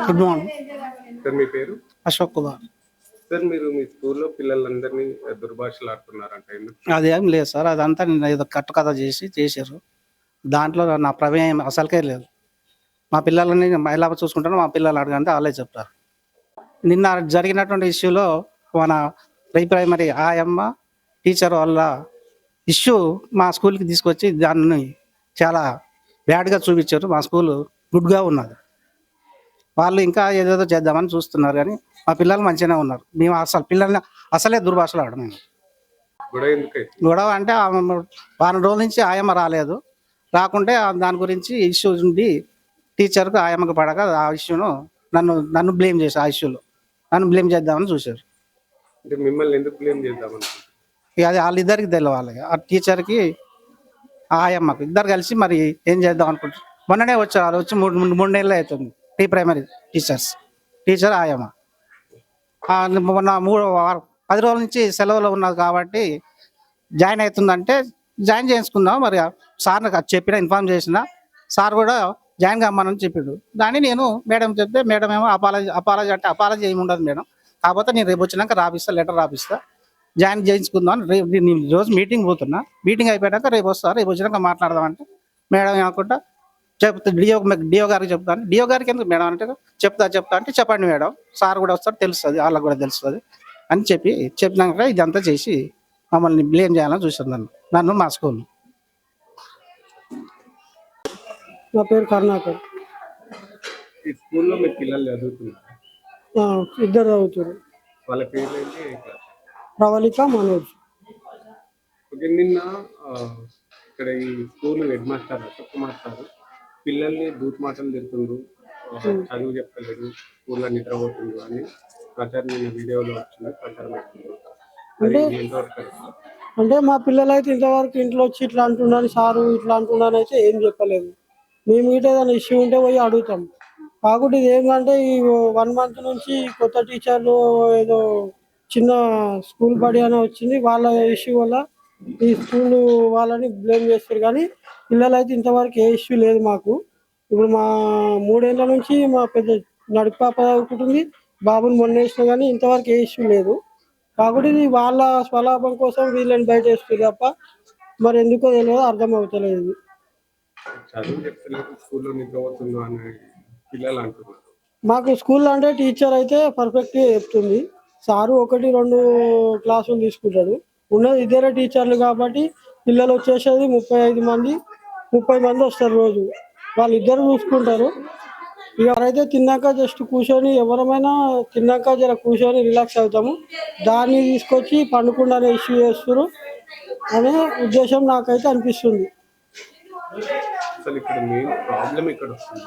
Good morning sir మీ పేరు? Ashok Kumar. Sir మీరు మీ స్కూల్లో పిల్లలందరినీ దుర్భాషలు ఆడుతున్నారంట అదేం లేదు సార్. అదంతా నేను ఏదో కట్టుకథ చేసి చేశారు. దాంట్లో నా ప్రమేయం అసలుకే లేదు. మా పిల్లలని ఎలా చూసుకుంటానో మా పిల్లలు అడగంటే వాళ్ళే చెప్తారు. నిన్న జరిగినటువంటి ఇష్యూలో మన ప్రీ ప్రైమరీ ఆయమ్మ టీచర్ వల్ల ఇష్యూ మా స్కూల్కి తీసుకొచ్చి దాన్ని చాలా బ్యాడ్గా చూపించారు. మా స్కూల్ గుడ్గా ఉన్నది. వాళ్ళు ఇంకా ఏదేదో చేద్దామని చూస్తున్నారు కానీ మా పిల్లలు మంచిగానే ఉన్నారు. మేము అసలు పిల్లల్ని అసలే దుర్భాషలు ఆడము మేము. గొడవ అంటే వారం రోజుల నుంచి ఆయమ్మ రాలేదు. రాకుంటే దాని గురించి ఇష్యూ ఉండి టీచర్కు ఆయమ్మకు పడక ఆ ఇష్యూను నన్ను నన్ను బ్లేమ్ చేశారు ఆ ఇష్యూలో. నన్ను బ్లేమ్ చేద్దామని చూశారు. మిమ్మల్ని ఎందుకు బ్లేమ్ చేద్దామనుకుంటున్నారు ఇక అది వాళ్ళిద్దరికి తెలవాలి. ఆ టీచర్కి ఆ ఆయమ్మకు ఇద్దరు కలిసి మరి ఏం చేద్దాం అనుకుంటారు మొన్ననే వచ్చారు వచ్చి మూడు మూడు నెలలు అవుతుంది. ప్రీ ప్రైమరీ టీచర్స్ టీచర్ ఆయమ్మ మొన్న మూడు వారం- పది రోజుల నుంచి సెలవులో ఉన్నది కాబట్టి జాయిన్ అవుతుందంటే జాయిన్ చేసుకుందాం మరి సార్ని చెప్పిన ఇన్ఫార్మ్ చేసిన సార్ కూడా జాయిన్ కమ్మని చెప్పిండు. దాన్ని నేను మేడం చెప్తే మేడం ఏమో అపాలజీ అపాలజీ అంటే అపాలజీ ఏమి ఉండదు మేడం. కాకపోతే నేను రేపు వచ్చినాక రాపిస్తా లెటర్ రాపిస్తా. జాయిన్ చేయించుకుందాం. అని రేపు నేను రోజు మీటింగ్ పోతున్నా. మీటింగ్ అయిపోయాక రేపు వస్తా రేపు వచ్చినాక మాట్లాడదాం అంటే మేడం ఏమనుకుంటా చెప్తా డిఓ డిఓ గారికి చెప్తాను. డిఓ గారికి ఎందుకు మేడం అంటే చెప్తా చెప్తా అంటే చెప్పండి మేడం. సార్ కూడా వస్తారు తెలుస్తుంది వాళ్ళకి కూడా తెలుస్తుంది అని చెప్పి చెప్పినాక ఇదంతా చేసి మమ్మల్ని బ్లేమ్ చేయాలని చూసాను నన్ను నన్ను మా స్కూల్. నా పేరు కరుణాకర్. ఈ స్కూల్లో మీ పిల్లలు చదువుతున్నారు. ఇద్దరు చదువుతారు వాళ్ళ పేర్లు? ప్రవళిక మనోజ్. ఓకే నిన్న ఇక్కడ ఈ school head master Ashok Kumar sir పిల్లల్ని మాటలు తిడుతుండ్రు ఆ, చదువు చెప్పలేదు స్కూల్లో నిద్రపోతుండ్రు అని ప్రచారం నిన్న వీడియోలో వచ్చింది ప్రచారం? అంటే మా పిల్లలు అయితే ఇంతవరకు ఇంట్లో వచ్చి ఇట్లా అంటున్నాను సారు ఇట్లా అంటున్నాను అయితే ఏం చెప్పలేదు. మేము ఇటు ఏదైనా ఇష్యూ ఉంటే పోయి అడుగుతాం. కాకుండా ఇది ఏంటంటే ఈ వన్ మంత్ నుంచి కొత్త టీచర్లు ఏదో చిన్న స్కూల్ బడి అని వచ్చింది వాళ్ళ ఇష్యూ వల్ల ఈ స్కూల్ వాళ్ళని బ్లేమ్ చేస్తారు కానీ పిల్లలు అయితే ఇంతవరకు ఏ ఇష్యూ లేదు మాకు. ఇప్పుడు మా మూడేళ్ళ నుంచి మా పెద్ద నడుపు పాప చదువుకుంటుంది. బాబుని మొన్న వేసినా కానీ ఇంతవరకు ఏ ఇష్యూ లేదు. కాబట్టి వాళ్ళ స్వలాభం కోసం వీళ్ళని బయట వేస్తుంది తప్ప మరి ఎందుకో తెలియదు అర్థం అవుతలేదు. మాకు స్కూల్ అంటే టీచర్ అయితే పర్ఫెక్ట్ చెప్తుంది. సారు ఒకటి రెండు క్లాసులు తీసుకుంటాడు. ఉన్నది ఇద్దరే టీచర్లు కాబట్టి పిల్లలు వచ్చేసేది ముప్పై ఐదు మంది ముప్పై మంది వస్తారు రోజు. వాళ్ళు ఇద్దరు చూసుకుంటారు ఎవరైతే తిన్నాక జస్ట్ కూర్చొని ఎవరమైనా తిన్నాక జర కూర్చొని రిలాక్స్ అవుతాము. దాన్ని తీసుకొచ్చి పండుకుండానే ఇష్యూ చేస్తారు అనే ఉద్దేశం నాకైతే అనిపిస్తుంది. అసలు ఇక్కడ మెయిన్ ప్రాబ్లం ఇక్కడ వస్తుంది.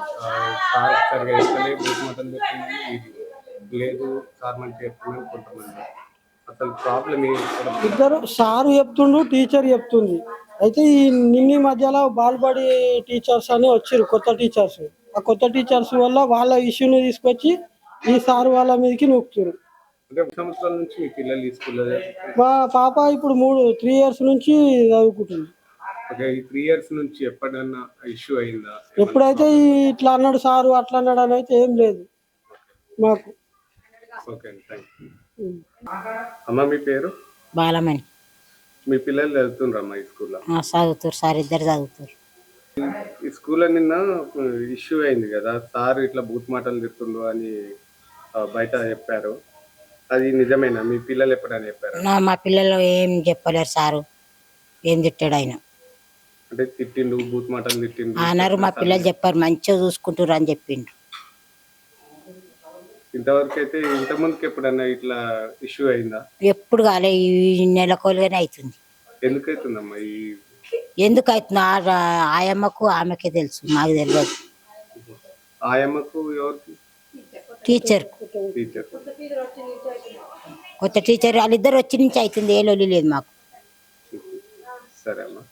సార్ సరిగా లేదు సార్ మంచి చెప్తున్నాను కొంతమంది అసలు ప్రాబ్లం ఇద్దరు సారు చెప్తుండు టీచర్ చెప్తుంది. అయితే ఈ నిన్ని మధ్యలో బాల్బడి టీచర్స్ అని వచ్చారు కొత్త టీచర్స్ ఆ కొత్త టీచర్స్ వల్ల వాళ్ళ ఇష్యూని తీసుకొచ్చి ఈ సారు వాళ్ళ మీదకి నుంచి మీ పాప ఇప్పుడు మూడు త్రీ ఇయర్స్ నుంచి చదువుకుంటుంది. ఓకే ఈ త్రీ ఇయర్స్ నుంచి ఎప్పుడన్నా ఇష్యూ అయిందా? ఎప్పుడైతే ఇట్లా అన్నాడు సారు అట్లా అన్నాడు అని అయితే ఏం లేదు మాకు. ఓకే అండి థ్యాంక్ యూ అమ్మ మీ పేరు? బాలమణి. మీ పిల్లలు చదువుతుండ్రమ్మా ఈ స్కూల్లో? ఆ, చదువుతారు సార్ ఇద్దరు చదువుతారు ఈ స్కూల్లో నిన్న ఇష్యూ అయింది కదా సార్ ఇట్లా బూత్ మాటలు తిడుతుండ్రు అని బయట చెప్పారు. అది నిజమేనా? మీ పిల్లలు ఎప్పుడైనా చెప్పారు? నా మా పిల్లలు ఏం చెప్పలేరు సారు. ఏం తిట్టాడు ఆయన. అంటే తిట్టిండు బూత్ మాటలు తిట్టిండు. అన్నారు మా పిల్లలు చెప్పారు మంచిగా చూసుకుంటారు అని చెప్పిండ్రు. ఇంతవరకు అయితే ఇంత ముందుకు ఎప్పుడన్నా ఇట్లా ఇష్యూ అయిందా? ఎప్పుడు కాలే ఈ నెలకోలుగానే అవుతుంది ఎందుకు అవుతుందమ్మా ఈ ఎందుకు అవుతుంది ఆయమ్మకు ఆమెకే తెలుసు మాకు తెలియదు ఆయమ్మకు ఎవరికి? Teacher teacher. కొత్త టీచర్ వాళ్ళిద్దరు వచ్చి నుంచి అవుతుంది ఏ లొల్లి లేదు మాకు. సరే అమ్మా.